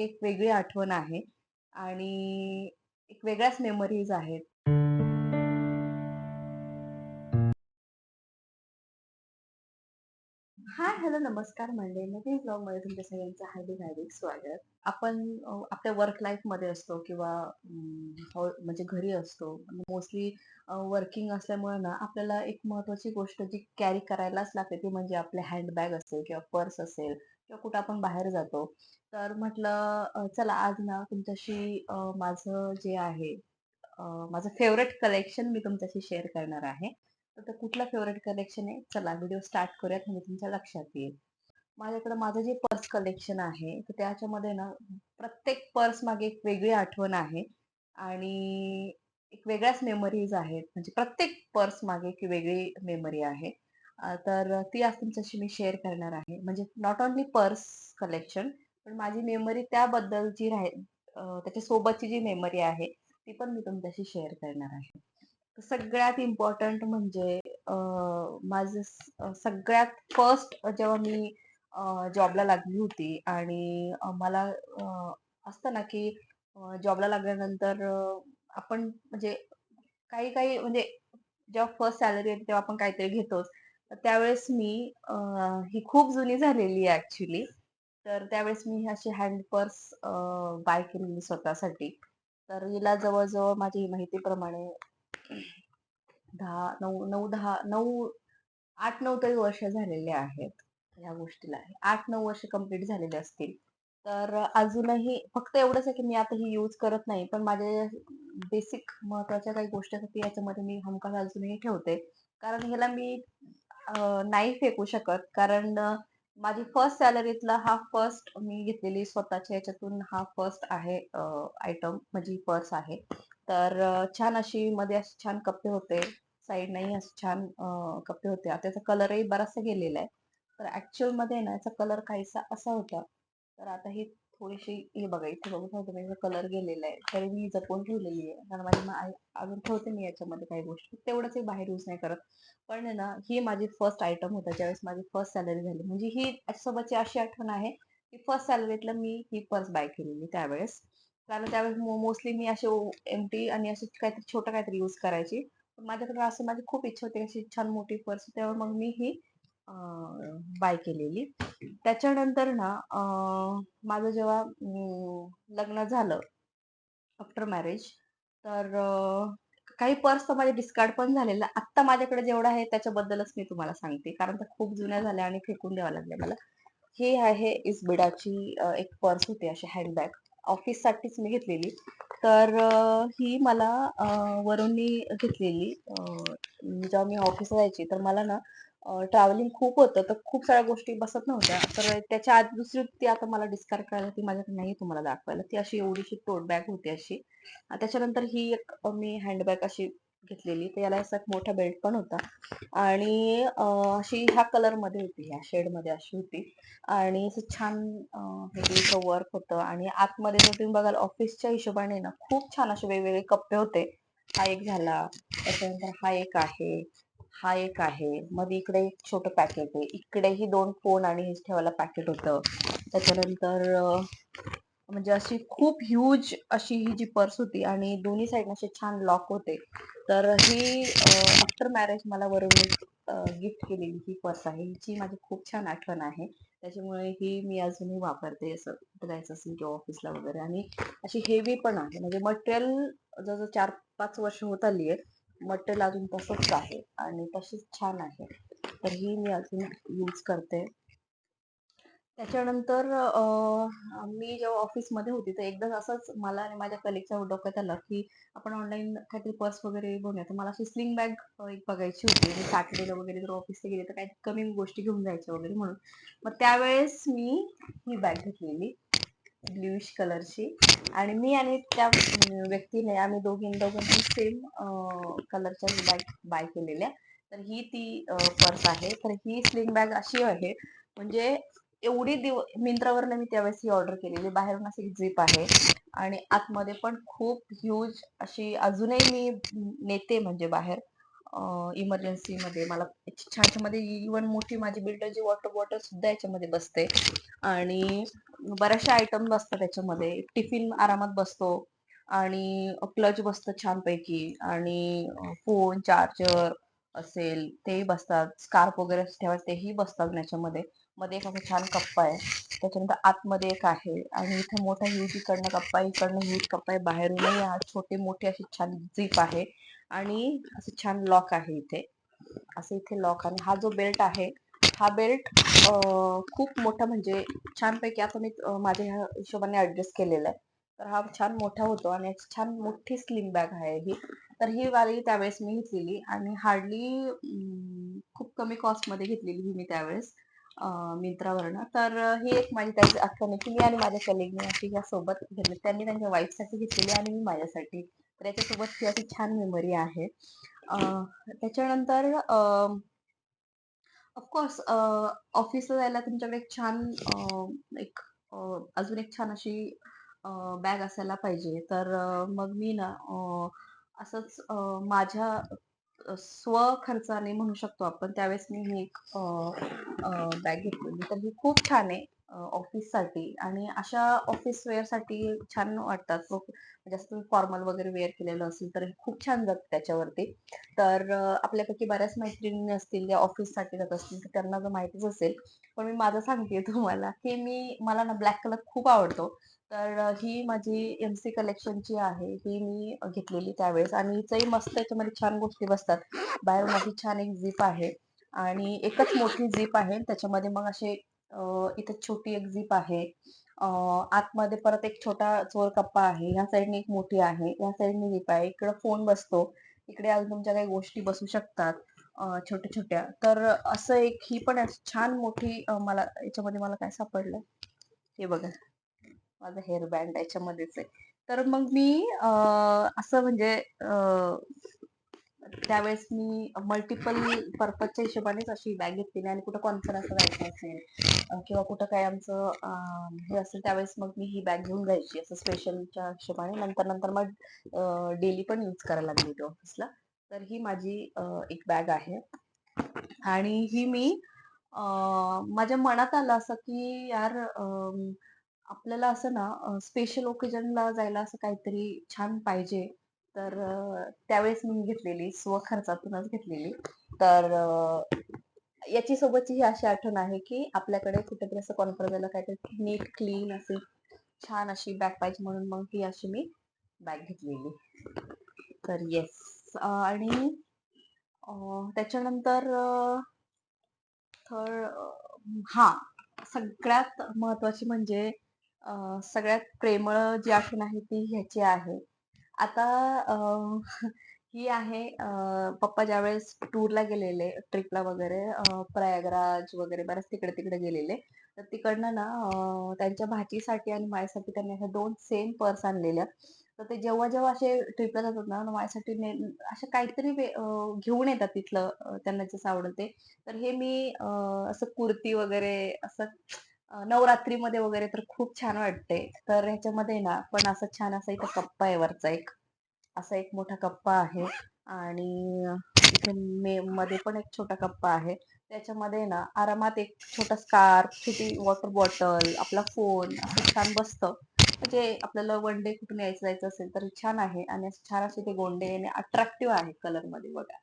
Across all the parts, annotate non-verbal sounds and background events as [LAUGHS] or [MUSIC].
एक वेगळी आठवण आहे आणि एक वेगळ्याच मेमरीज आहेत. हाय, हॅलो, नमस्कार म्हणजे नवीन ब्लॉगमध्ये तुमच्या सगळ्यांचं हार्दिक हार्दिक स्वागत. आपण आपल्या वर्क लाईफमध्ये असतो किंवा हो, म्हणजे घरी असतो. मोस्टली वर्किंग असल्यामुळे ना आपल्याला एक महत्त्वाची गोष्ट जी कॅरी करायलाच लागते ती म्हणजे आपले हँडबॅग असेल किंवा पर्स असेल किंवा कुठं आपण बाहेर जातो. तर म्हटलं चला आज ना तुमच्याशी माझं जे आहे माझं फेवरेट कलेक्शन मी तुमच्याशी शेअर करणार आहे. तर ते कुठलं फेव्हरेट कलेक्शन आहे? चला व्हिडिओ स्टार्ट करूयात म्हणजे तुमच्या लक्षात येईल. माझ्याकडे माझं जे पर्स कलेक्शन आहे, तर त्याच्यामध्ये ना प्रत्येक पर्स मागे एक वेगळी आठवण आहे आणि एक वेगळ्याच मेमरीज आहेत. म्हणजे प्रत्येक पर्स मागे एक वेगळी मेमरी आहे. अ, तर ती आज तुमच्याशी मी शेअर करणार आहे. म्हणजे नॉट ओन्ली पर्स कलेक्शन, पण माझी मेमरी त्याबद्दलची राही अ, त्याच्यासोबतची जी मेमरी आहे, ती पण मी तुमच्याशी शेअर करणार आहे. सगळ्यात इम्पोर्टंट म्हणजे अ, माझं स सगळ्यात फर्स्ट जेव्हा मी जॉबला लागली होती आणि अ, मला अ, असतं ना, की अ, जॉबला लागल्यानंतर अ, आपण म्हणजे काही काही म्हणजे जेव्हा फर्स्ट सॅलरी येते तेव्हा आपण काहीतरी घेतोच. तर त्यावेळेस मी ही खूप जुनी झालेली आहे ऍक्च्युली तर त्यावेळेस मी अशी हँड पर्स बाय केलेली स्वतःसाठी. तर हिला जवळजवळ माझ्या माझी माहितीप्रमाणे दहा नऊ नऊ दहा नऊ आठ नऊ तरी वर्ष झालेले आहेत ह्या गोष्टीला. 8-9 वर्ष कंप्लीट झालेले असतील. तर अजूनही फक्त एवढंच आहे की मी आता ही यूज करत नाही. पण माझ्या बेसिक महत्त्वाच्या काही गोष्टी याच्यामध्ये मी हमखास अजूनही ठेवते. कारण ह्याला मी नाही फेकू शकत. कारण माझी फर्स्ट सॅलरीतला हा फर्स्ट मी घेतलेली स्वतःच्या ह्याच्यातून हा फर्स्ट आहे आयटम माझी पर्स आहे. तर छान अशी मध्ये असे छान कप्पे होते. साइडनेही असे छान कप्पे होते. आता त्याचा कलरही बराचसा गेलेला आहे. तर ऍक्च्युअलमध्ये ना याचा कलर काहीसा असा होता. तर आता हे थोडीशी हे बघा इथे बघू शकता तुम्ही कलर गेलेला आहे. तरी मी जपून ठेवलेली आहे. कारण माझी आई अजून ठेवते मी याच्यामध्ये काही गोष्टी. तेवढंच बाहेर यूज नाही करत. पण ना, ही माझी फर्स्ट आयटम होता ज्यावेळेस माझी फर्स्ट सॅलरी झाली. म्हणजे ही याच्यासोबतची अशी आठवण आहे, की फर्स्ट सॅलरीतलं मी ही पर्स बाय केलेली त्यावेळेस. कारण त्यावेळेस मोस्टली मी असे एमटी आणि असे काहीतरी छोटं काहीतरी यूज करायची. पण माझ्याकडे असं माझी खूप इच्छा होती अशी छान मोठी पर्स त्यावर मग मी ही बाय केलेली. त्याच्यानंतर ना माझं जेव्हा लग्न झालं आफ्टर मॅरेज तर काही पर्स तर माझे डिस्कार्ड पण झालेलं आत्ता माझ्याकडे जेवढं आहे त्याच्याबद्दलच मी तुम्हाला सांगते. कारण त्या खूप जुन्या झाल्या आणि फेकून द्यावं लागल्या मला. हे आहे इस्बिडाची बिडाची एक पर्स होती अशी हँडबॅग. ऑफिससाठीच मी घेतलेली. तर ही मला अ, वरूननी घेतलेली. जेव्हा मी ऑफिसला जायची तर मला ना ट्रॅव्हलिंग खूप होतं, तर खूप साऱ्या गोष्टी बसत नव्हत्या. तर त्याच्या आधी दुसरी ती आता मला डिस्कार्ड करायला ती माझ्याकडे नाही तुम्हाला दाखवायला. ती अशी एवढीशी टोट बॅग होती अशी. त्याच्यानंतर ही एक मी हँडबॅग अशी घेतलेली. तर याला असा एक मोठा बेल्ट पण होता आणि अशी ह्या कलरमध्ये होती, ह्या शेडमध्ये अशी होती आणि असं छान हे वर्क होतं आणि आतमध्ये जर तुम्ही बघाल ऑफिसच्या हिशोबाने ना खूप छान असे वेगवेगळे कप्पे होते. हा एक झाला, त्याच्यानंतर हा एक आहे, हा एक आहे. मध्ये इकडे एक छोटं पॅकेट आहे. इकडेही दोन फोन आणि हेच ठेवायला पॅकेट होतं. त्याच्यानंतर म्हणजे अशी खूप ह्यूज अशी ही जी पर्स होती आणि दोन्ही साईडने असे छान लॉक होते. तर ही आफ्टर मॅरेज मला वरून गिफ्ट केलेली ही पर्स आहे. हिची माझी खूप छान आठवण आहे. त्याच्यामुळे ही मी अजूनही वापरते असं कुठं जायचं असेल किंवा ऑफिसला वगैरे आणि अशी हेवी पण आहे. म्हणजे मटेरियल जवळजवळ चार पाच वर्ष होत आली आहे. मटेरियल अजून तसंच आहे आणि तशीच छान आहे. तर ही मी अजून यूज करते. त्याच्यानंतर मी जेव्हा ऑफिसमध्ये होती, तर एकदा असंच मला आणि माझ्या कलीगच्या डोक्यात आलं, की आपण ऑनलाईन काहीतरी पर्स वगैरे बघूया. तर मला अशी स्लिंग बॅग एक बघायची होती. मी सॅटर्डेला वगैरे जर ऑफिसला गेले, तर काही कमी गोष्टी घेऊन जायच्या वगैरे म्हणून. मग त्यावेळेस मी ही बॅग घेतलेली ब्लूइश कलरची आणि मी आणि त्या व्यक्तीने आम्ही दोघी दोघांनी सेम कलरच्या बॅग बाय केलेल्या. तर ही ती पर्स आहे. तर ही स्लिंग बॅग अशी आहे म्हणजे एवढी दिव मिंत्रावरनं मी त्यावेळेस ही ऑर्डर केलेली. बाहेरून अशी झिप आहे आणि आतमध्ये पण खूप ह्यूज अशी अजूनही मी नेते म्हणजे बाहेर. इमर्जन्सीमध्ये मला छान इवन मोठी माझी बिल्डरची वॉटर बॉटल सुद्धा याच्यामध्ये बसते. आणि बऱ्याचशा आयटम बसतात त्याच्यामध्ये. टिफिन आरामात बसतो. आणि क्लच बसतं छानपैकी. आणि फोन चार्जर असेल तेही बसतात. स्कार्फ वगैरे ठेवायचं तेही बसतात याच्यामध्ये मध्ये एक असा छान कप्पा आहे त्याच्यानंतर आतमध्ये एक आहे आणि इथे मोठा ह्यूज इकडनं कप्पा इकडनं ह्यूज कप्पा आहे बाहेरूनही हा छोटे मोठे अशी छान झीप आहे आणि असं छान लॉक आहे इथे. असं इथे लॉक आणि हा जो बेल्ट आहे हा बेल्ट खूप मोठा म्हणजे छानपैकी आता मी माझ्या ह्या हिशोबाने ऍडजस्ट केलेला आहे. तर हा छान मोठा होतो आणि याची छान मोठी स्लिम बॅग आहे ही. तर ही वाली त्यावेळेस मी घेतलेली आणि हार्डली खूप कमी कॉस्टमध्ये घेतलेली ही मी त्यावेळेस. मिंत्रावरनं. तर ही एक म्हणजे माझी त्याची आठवण आहे की मी आणि माझ्या कलिगने अशी ह्या सोबत घेतली. त्यांनी त्यांच्या वाईफसाठी घेतलेली आणि मी माझ्यासाठी. तर याच्यासोबत ही अशी छान मेमरी आहे. त्याच्यानंतर ऑफकोर्स ऑफिसला जायला तुमच्याकडे एक छान एक अजून एक छान अशी बॅग असायला पाहिजे. तर मग मी ना असंच माझ्या स्व स्वखर्चाने म्हणू शकतो आपण त्यावेळेस मी ही एक बॅग घेतलेली. तर ही खूप छान आहे. ऑफिससाठी आणि अशा ऑफिस वेअरसाठी छान वाटतात. खूप जास्त म्हणजे फॉर्मल वगैरे वेअर केलेलं असेल तर हे खूप छान जात त्याच्यावरती. तर अ, आपल्यापैकी बऱ्याच मैत्रिणी असतील ज्या ऑफिससाठी जात असतील तर त्यांना जर माहितीच असेल. पण मी माझं सांगते तुम्हाला की मी मला ना ब्लॅक कलर खूप आवडतो. तर अ, ही माझी एम सी कलेक्शनची आहे ही मी घेतलेली त्यावेळेस आणि हिचंही मस्त त्याच्यामध्ये छान गोष्टी बसतात. बाहेर माझी छान एक झीप आहे आणि एकच मोठी झीप आहे. त्याच्यामध्ये मग असे अ, इथे छोटी एक झीप आहे. अ, आतमध्ये परत एक छोटा चोर कप्पा आहे. ह्या साईडने एक मोठी आहे. ह्या साईडने झीप आहे. इकडे फोन बसतो. इकडे अजून तुमच्या काही गोष्टी बसू शकतात अ, छोट्या छोट्या. तर असं एक ही पण छान मोठी अ, मला याच्यामध्ये मला काय सापडलं? हे बघा. माझं हेअर बँड याच्यामध्येच आहे. तर मग मी अ, असं म्हणजे अ, त्यावेळेस मी मल्टिपल पर्पजच्या हिशोबानेच अशी बॅग घेतलेली आणि कुठं कॉन्फरन्सला जायचं असेल किंवा कुठं काय आमचं हे असेल त्यावेळेस मग मी ही बॅग घेऊन जायची असं स्पेशलच्या हिशोबाने. नंतर नंतर मग डेली पण यूज करायला लागली होती ऑफिसला तर ही माझी एक बॅग आहे. आणि ही मी माझ्या मनात आलं असं की यार आपल्याला असं ना स्पेशल ओकेजनला जायला असं काहीतरी छान पाहिजे. तर त्यावेळेस मी घेतलेली स्वखर्चातूनच घेतलेली. तर याची सोबतची ही अशी आठवण आहे की आपल्याकडे कुठेतरी असं कॉन्फरन्सला काहीतरी नीट क्लीन अशी छान अशी बॅग पाहिजे म्हणून मग ती अशी मी बॅग घेतलेली. तर येस आणि त्याच्यानंतर थर्ड हा सगळ्यात महत्वाची म्हणजे सगळ्यात प्रेमळ जी आठवण आहे ती ह्याची आहे. आता अ, [LAUGHS] ही आहे अ, पप्पा ज्यावेळेस टूरला गेलेले ट्रिपला वगैरे अ, प्रयागराज वगैरे बऱ्याच तिकडे तिकडे गेलेले तर तिकडनं ना अ, त्यांच्या भाचीसाठी आणि माझ्यासाठी त्यांनी अशा दोन सेम पर्स आणलेल्या. तर ते जेव्हा जेव्हा असे ट्रिपला जातात ना माझ्यासाठी ने असं काहीतरी वे- अ, घेऊन येतात तिथलं अ, त्यांना जसं आवडेल ते. तर हे मी अ, असं कुर्ती वगैरे असं नवरात्रीमध्ये वगैरे तर खूप छान वाटते तर ह्याच्यामध्ये ना पण असं छान असा इथं कप्पा आहे वरचा एक. असा एक मोठा कप्पा आहे. आणि इथे मे मध्ये पण एक छोटा कप्पा आहे. त्याच्यामध्ये ना आरामात एक छोटा स्कार्फ छोटी वॉटर बॉटल आपला फोन असं छान बसतं. म्हणजे आपल्याला वन डे कुठून यायचं जायचं असेल तर छान आहे. आणि छान असे ते गोंडे आणि अट्रॅक्टिव्ह आहे कलरमध्ये बघा.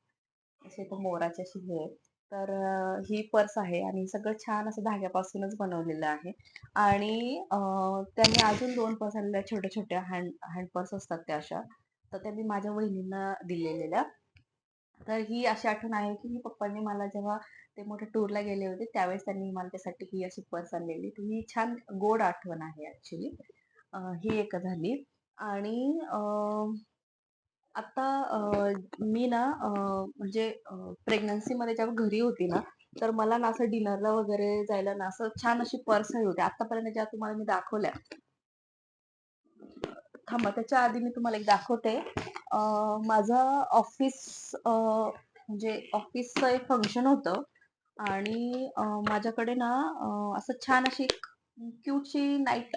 असे तर मोराचे असे हे आहेत. तर ही पर्स आहे आणि सगळं छान असं धाग्यापासूनच बनवलेलं आहे. आणि त्यांनी अजून दोन पर्स आणलेल्या छोट्या छोट्या हँड हँड पर्स असतात त्या अशा. तर त्या मी माझ्या वहिनींना दिलेलेल्या तर ही अशी आठवण आहे की पप्पांनी मला जेव्हा ते मोठ्या टूरला गेले होते त्यावेळेस त्यांनी मला त्यासाठी ही अशी पर्स आणलेली. तर ही छान गोड आठवण आहे ऍक्च्युली ही एक झाली. आणि आता अ, मी ना अ, म्हणजे प्रेग्नन्सीमध्ये जेव्हा घरी होती ना तर मला ना असं डिनरला वगैरे जायला ना असं छान अशी पर्स हवी होती. आतापर्यंत ज्या तुम्हाला मी दाखवल्या. थांबा त्याच्या आधी मी तुम्हाला एक दाखवते. अ, माझं ऑफिस म्हणजे ऑफिसचं एक फंक्शन होतं. आणि अ, माझ्याकडे ना अ, असं छान अशी क्यूटची नाईट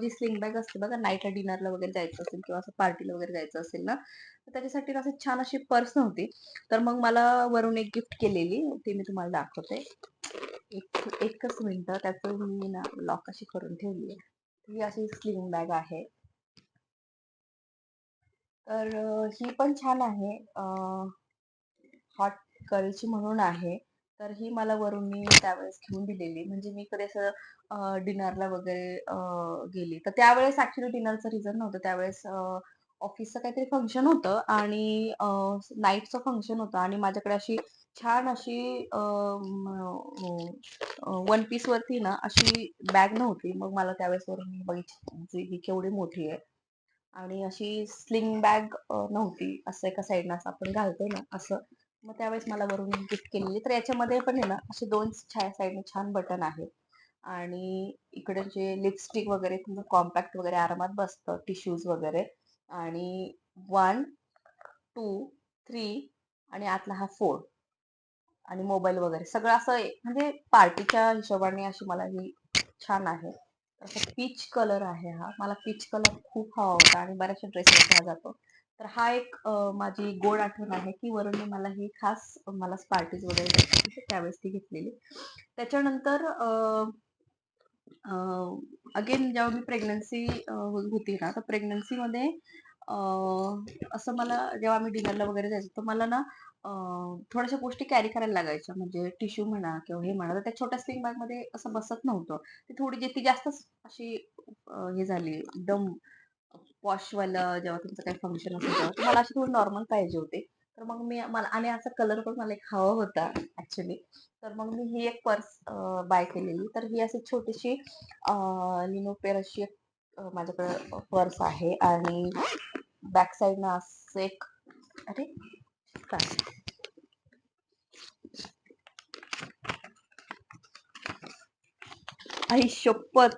जी स्लिंग बॅग असते बघा नाईट डिनरला वगैरे जायचं असेल किंवा असं पार्टीला वगैरे जायचं असेल ना तर त्याच्यासाठी असं छान अशी पर्स नव्हती. तर मग मला वरून एक गिफ्ट केलेली ती मी तुम्हाला दाखवते. एक एकच मिनिट त्याचं मी ना लॉक अशी करून ठेवली आहे ही अशी स्लिंग बॅग आहे. तर ही पण छान आहे. हॉट करीची म्हणून आहे. तर ही मला वरून मी त्यावेळेस घेऊन दिलेली. म्हणजे मी कधी असं डिनरला वगैरे गेली. तर त्यावेळेस ऍक्च्युली डिनरचं रिझन नव्हतं. त्यावेळेस ऑफिसचं काहीतरी फंक्शन होतं आणि नाईटचं फंक्शन होतं आणि माझ्याकडे अशी छान अशी वन पीस वरती ना अशी बॅग नव्हती. मग मला त्यावेळेस वरून मी बघितली म्हणजे ही केवढी मोठी आहे. आणि अशी स्लिंग बॅग नव्हती. असं एका साईडनं असं आपण घालतो ना असं. मग त्यावेळेस मला वरून गिफ्ट केलेली तर याच्यामध्ये पण आहे ना असे दोन छान साईडने छान बटन आहेत. आणि इकडे जे लिपस्टिक वगैरे तुमचं कॉम्पॅक्ट वगैरे आरामात बसतं टिश्यूज वगैरे. आणि वन टू थ्री आणि आतला हा फोर आणि मोबाईल वगैरे. सगळं असं म्हणजे पार्टीच्या हिशोबाने अशी मला ही छान आहे. असं पीच कलर आहे हा. मला पीच कलर खूप हवा होता आणि बऱ्याचशा ड्रेसवर हा जातो. तर हा एक माझी गोड आठवण आहे की वरून मला ही खास मला पार्टीज वगैरे द्यायची त्यावेळेस ती घेतलेली. त्याच्यानंतर अगेन जेव्हा मी प्रेग्नन्सी होती ना तर प्रेग्नन्सीमध्ये असं मला जेव्हा मी डिनरला वगैरे जायचो तर मला ना थोड्याशा गोष्टी कॅरी करायला लागायच्या. म्हणजे टिश्यू म्हणा किंवा हे म्हणा. तर त्या छोट्या स्लिंग बॅगमध्ये असं बसत नव्हतं. ती थोडी जी ती जास्तच अशी हे झाली. एकदम पॉशवालं जेव्हा तुमचं काही फंक्शन असेल तेव्हा. तर मला अशी थोडी नॉर्मल पाहिजे होती. तर मग मी मला आणि असा कलर पण मला एक हवा होता ऍक्च्युली तर मग मी ही एक पर्स बाय केलेली. तर ही अशी छोटीशी लिनोपेर अशी एक अं, माझ्याकडे पर्स आहे. आणि बॅक साईडनं असं एक अरे काय आई शपथ.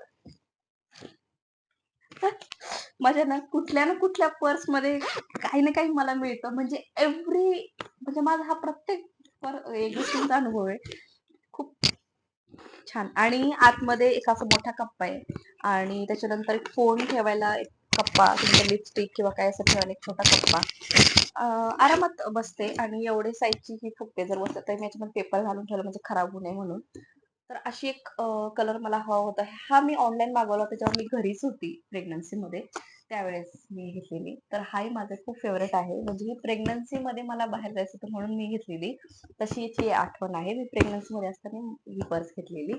माझ्या ना कुठल्या ना कुठल्या पर्समध्ये काही ना काही मला मिळतं. म्हणजे एव्हरी म्हणजे माझा हा प्रत्येक गोष्टींचा अनुभव आहे खूप छान. आणि आतमध्ये एक असा मोठा कप्पा आहे. आणि त्याच्यानंतर एक फोन ठेवायला एक कप्पा तुमचा लिपस्टिक किंवा काय असं ठेवायला एक छोटा कप्पा. आरामात बसते आणि एवढे साईजची ही फुगते जर बसत तर मी याच्यामध्ये पेपर घालून ठेवलं म्हणजे खराब होऊ नये म्हणून. तर अशी एक कलर मला हवा होता. हा मी ऑनलाईन मागवला होता जेव्हा मी घरीच होती प्रेग्नन्सीमध्ये त्यावेळेस मी घेतलेली. तर हाही माझं खूप फेवरेट आहे. म्हणजे ही प्रेग्नन्सीमध्ये मला बाहेर जायचं होतं म्हणून मी घेतलेली. तशी याची आठवण आहे. मी प्रेग्नन्सीमध्ये असताना ही पर्स घेतलेली.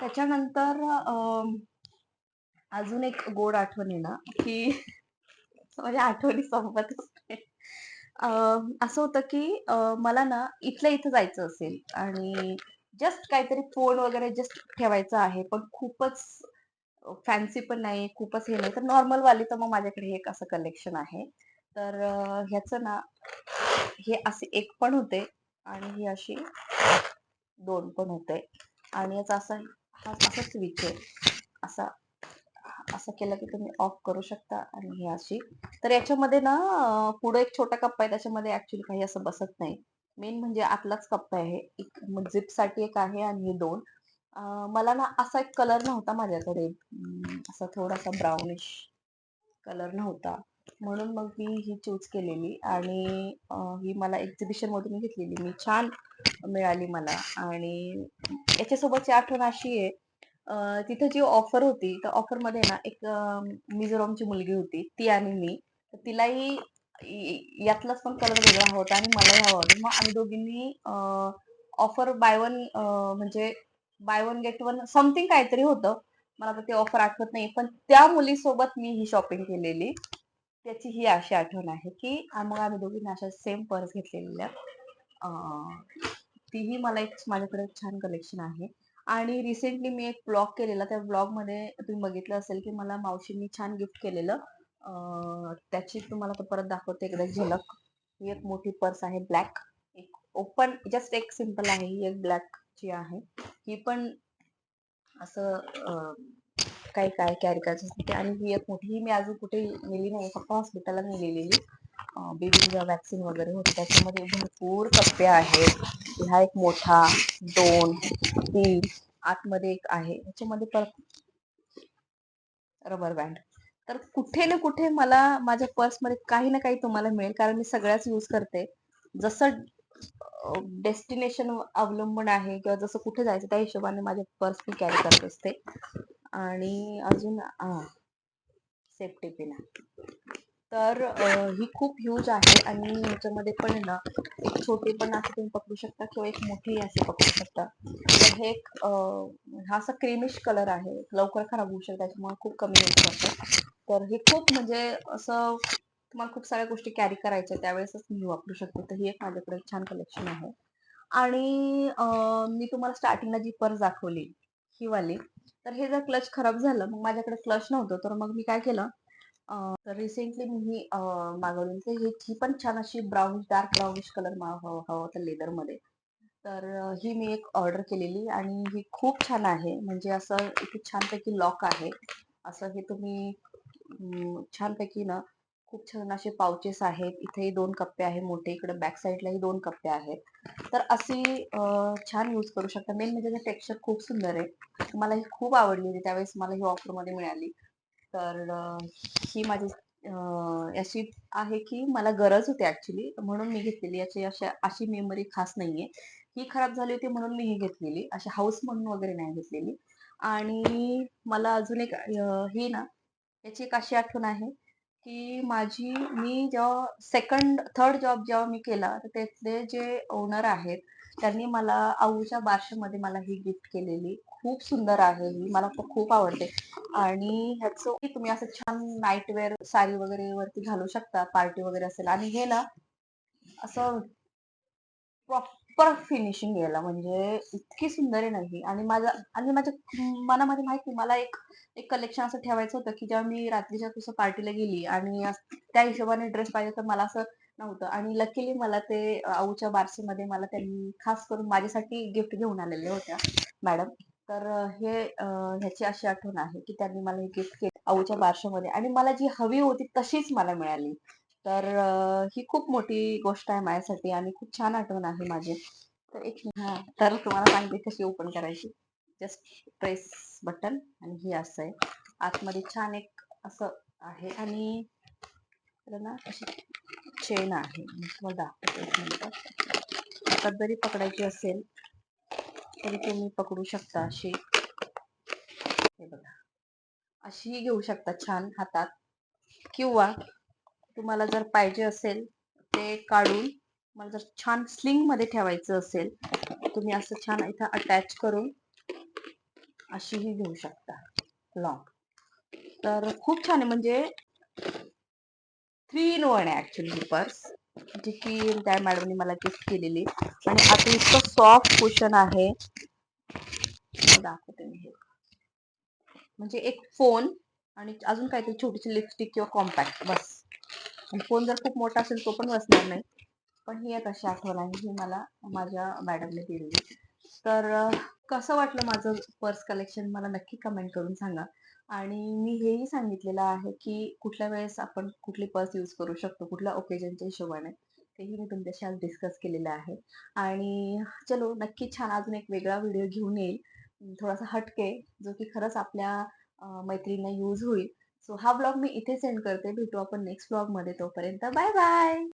त्याच्यानंतर अजून एक गोड आठवण आहे ना की [LAUGHS] माझ्या आठवणी संपतच असं होतं की मला ना इथल्या इथं जायचं असेल आणि जस्ट काहीतरी फोन वगैरे जस्ट ठेवायचा आहे पण खूपच फॅन्सी पण नाही खूपच हे नाही. तर नॉर्मल वाली तर मग माझ्याकडे एक असं कलेक्शन आहे. तर ह्याचं ना हे असे एक पण होते आणि ही अशी दोन पण होते. आणि याचा असा हा असा स्विच आहे असा असं केलं की तुम्ही ऑफ करू शकता आणि ही अशी. तर याच्यामध्ये ना पुढे एक छोटा कप्पा आहे त्याच्यामध्ये ऍक्च्युली काही असं बसत नाही. मेन म्हणजे आतलाच कप्पा आहे. एक झिपसाठी एक आहे आणि हे दोन. मला ना असा एक कलर नव्हता माझ्याकडे. असा थोडासा ब्राउनिश कलर नव्हता. म्हणून मग मी ही चूज केलेली आणि ही मला एक्झिबिशन मधून घेतलेली. मी छान मिळाली मला. आणि याच्यासोबतची आठवण अशी आहे तिथं तिथे जी ऑफर होती त्या ऑफरमध्ये ना एक अं, मिझोरामची मुलगी होती ती आणि मी. तर तिलाही यातलाच पण कलर वेगळा हवा होता आणि मलाही हवा होता. मग आम्ही दोघींनी ऑफर बाय वन म्हणजे buy one get one something काहीतरी होतं. मला आता ते ऑफर आठवत नाही पण त्या मुलीसोबत मी ही शॉपिंग केलेली. त्याची ही अशी आठवण आहे की आ- मग आम्ही दोघींनी अशा सेम पर्स घेतलेल्या. तीही मला एक माझ्याकडे छान कलेक्शन आहे. आणि रिसेंटली मी एक ब्लॉग केलेला त्या ब्लॉगमध्ये तुम्ही बघितलं असेल की मला मावशींनी छान गिफ्ट केलेलं. त्याची तुम्हाला तर परत दाखवते एकदा झलक. ही एक मोठी पर्स आहे ब्लॅक एक ओपन जस्ट एक सिंपल आहे ही एक ब्लॅक ची आहे. ही पण असं काय काही काय कॅरी करायचं आणि ही एक मोठी ही मी अजून कुठे नेली नाही फक्त हॉस्पिटलला नेलेली बेबीचा वॅक्सिन वगैरे होते. त्याच्यामध्ये भरपूर कप्पे आहेत. हा एक मोठा दोन तीन आतमध्ये एक आहे. याच्यामध्ये परत रबर बँड तर कुठे ना कुठे मला माझ्या पर्समध्ये काही ना काही तुम्हाला मिळेल. कारण मी सगळ्याच यूज करते. जसं डेस्टिनेशन अवलंबून आहे किंवा जसं कुठे जायचं त्या हिशोबाने माझे पर्स मी कॅरी करत असते. आणि अजून सेफ्टी पिन तर ही खूप ह्यूज आहे आणि ह्याच्यामध्ये पण आहे ना एक छोटे पण असं तुम्ही पकडू शकता किंवा एक मोठी असे पकडू शकता. तर हे एक हा असा क्रीमिश कलर आहे. लवकर खराब होऊ शकतो त्याच्यामुळे खूप कमी यूज शकतं तर हे खूप म्हणजे असं तुम्हाला खूप साऱ्या गोष्टी कॅरी करायच्या त्यावेळेसच मी वापरू शकते. तर ही एक माझ्याकडे छान कलेक्शन आहे. आणि मी तुम्हाला स्टार्टिंगला जी पर्स दाखवली ही वाली तर हे जर क्लच खराब झालं मग माझ्याकडे क्लच नव्हतं तर मग मी काय केलं तर रिसेंटली मी ही मागवली तर ही पण छान अशी ब्राऊन डार्क ब्राउनिश कलर हवा होता लेदरमध्ये तर ही मी एक ऑर्डर केलेली आणि ही खूप छान आहे. म्हणजे असं इथे छानपैकी लॉक आहे. असं हे तुम्ही छानपैकी ना खूप छान असे पाउचेस आहेत. इथेही दोन कप्पे आहे मोठे इकडे बॅक साईडलाही दोन कप्पे आहेत. तर अशी छान यूज करू शकता. मेन म्हणजे टेक्स्चर खूप सुंदर आहे. मला ही खूप आवडली होती त्यावेळेस मला ही ऑफरमध्ये मिळाली. तर ही माझी अशी आहे की मला गरज होती ऍक्च्युली म्हणून मी घेतलेली याची अशा अशी मेमरी खास नाहीये. ही खराब झाली होती म्हणून मी ही घेतलेली. अशी हाऊस म्हणून वगैरे नाही घेतलेली. आणि मला अजून एक ही ना याची एक अशी आठवण आहे की माझी मी जेव्हा सेकंड थर्ड जॉब जेव्हा मी केला तर त्यातले जे ओनर आहेत त्यांनी मला आऊच्या बारशामध्ये मला ही गिफ्ट केलेली. खूप सुंदर आहे ही. मला खूप आवडते. आणि ह्याचं तुम्ही असं छान नाईट वेअर साडी वगैरे वरती घालू शकता पार्टी वगैरे असेल. आणि हे ना असं प्रॉपर फिनिशिंग यायला. म्हणजे इतकी सुंदर आहे नाही आणि माझा आणि माझ्या मनामध्ये माहिती मला एक एक कलेक्शन असं ठेवायचं होतं की जेव्हा मी रात्रीच्या कसं पार्टीला गेली आणि त्या हिशोबाने ड्रेस पाहिजे तर मला असं नव्हतं. आणि लकीली मला ते आऊच्या बारसीमध्ये मला त्यांनी खास करून माझ्यासाठी गिफ्ट घेऊन आलेले होत्या मॅडम तर हे ह्याची अशी आठवण आहे की त्यांनी मला हे गिफ्ट केलं आऊच्या बारशामध्ये आणि मला जी हवी होती तशीच मला मिळाली. तर ही खूप मोठी गोष्ट आहे माझ्यासाठी आणि खूप छान आठवण आहे माझी. तर एक हा. तर तुम्हाला सांगते कशी ओपन करायची. जस्ट प्रेस बटन आणि ही असं आहे. आतमध्ये छान एक असं आहे आणि ना अशी चेन आहे. तुम्हाला दाखवते एक मिनिट. आता जरी पकडायची असेल तरी तुम्ही पकडू शकता अशी. हे बघा. अशीही घेऊ शकता छान हातात. किंवा तुम्हाला जर पाहिजे असेल ते काढून मला जर छान स्लिंगमध्ये ठेवायचं असेल तुम्ही असं छान इथं अटॅच करून अशीही घेऊ शकता. लॉंग तर खूप छान आहे. म्हणजे थ्री इन वन आहे ॲक्च्युली ही पर्स जी की त्या मॅडमने मला गिफ्ट केलेली. आणि आता इतकं सॉफ्ट कुशन आहे. दाखवते मी हे. म्हणजे एक फोन आणि अजून काहीतरी छोटीशी लिपस्टिक किंवा कॉम्पॅक्ट बस. फोन जर खूप मोठा असेल तो पण बसणार नाही. पण ही एक अशी आठवण आहे ही मला माझ्या मॅडमने दिलेली. तर कसं वाटलं माझं पर्स कलेक्शन मला नक्की कमेंट करून सांगा. आणि मी हेही सांगितलेलं आहे की कुठल्या वेळेस आपण कुठली पर्स यूज करू शकतो कुठल्या ओकेजनच्या हिशोबाने तेही मी तुमच्याशी आज डिस्कस केलेलं आहे. आणि चलो नक्की छान अजून एक वेगळा व्हिडिओ घेऊन येईल. थोडासा हटके जो की खरंच आपल्या मैत्रिणींना यूज होईल. सो हा ब्लॉग मी इथे सेंड करते. भेटू आपण नेक्स्ट ब्लॉगमध्ये तोपर्यंत. Bye bye